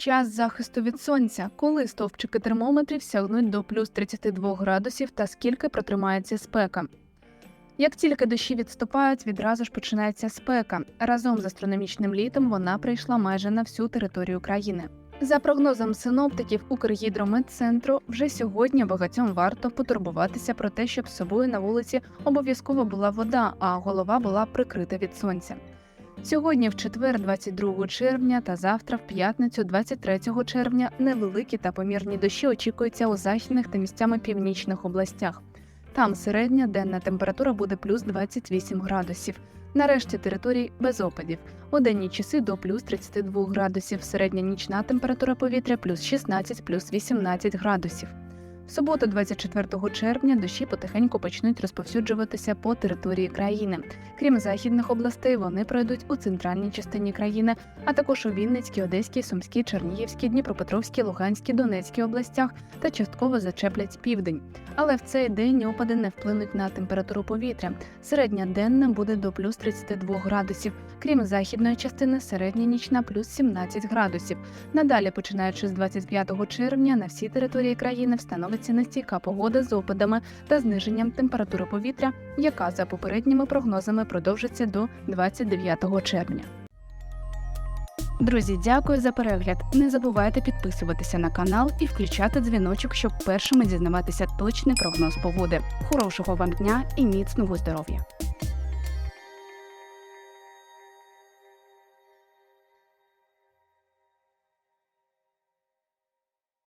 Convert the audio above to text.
Час захисту від сонця, коли стовпчики термометрів сягнуть до плюс 32 градусів та скільки протримається спека. Як тільки дощі відступають, відразу ж починається спека. Разом з астрономічним літом вона прийшла майже на всю територію країни. За прогнозом синоптиків Укргідрометцентру, вже сьогодні багатьом варто потурбуватися про те, щоб з собою на вулиці обов'язково була вода, а голова була прикрита від сонця. Сьогодні, в четвер, 22 червня, та завтра, в п'ятницю, 23 червня, невеликі та помірні дощі очікуються у західних та місцями північних областях. Там середня денна температура буде плюс 28 градусів. Нарешті територій без опадів. У денні часи до плюс 32 градусів. Середня нічна температура повітря плюс 16, плюс 18 градусів. В суботу, 24 червня, дощі потихеньку почнуть розповсюджуватися по території країни. Крім західних областей, вони пройдуть у центральній частині країни, а також у Вінницькій, Одеській, Сумській, Чернігівській, Дніпропетровській, Луганській, Донецькій областях та частково зачеплять південь. Але в цей день опади не вплинуть на температуру повітря. Середня денна буде до плюс 32 градусів. Крім західної частини, середня нічна плюс 17 градусів. Надалі, починаючи з 25 червня, на всій території країни встановиться нестійка погода з опадами та зниженням температури повітря, яка за попередніми прогнозами продовжиться до 29 червня. Друзі, дякую за перегляд. Не забувайте підписуватися на канал і включати дзвіночок, щоб першими дізнаватися точний прогноз погоди. Хорошого вам дня і міцного здоров'я!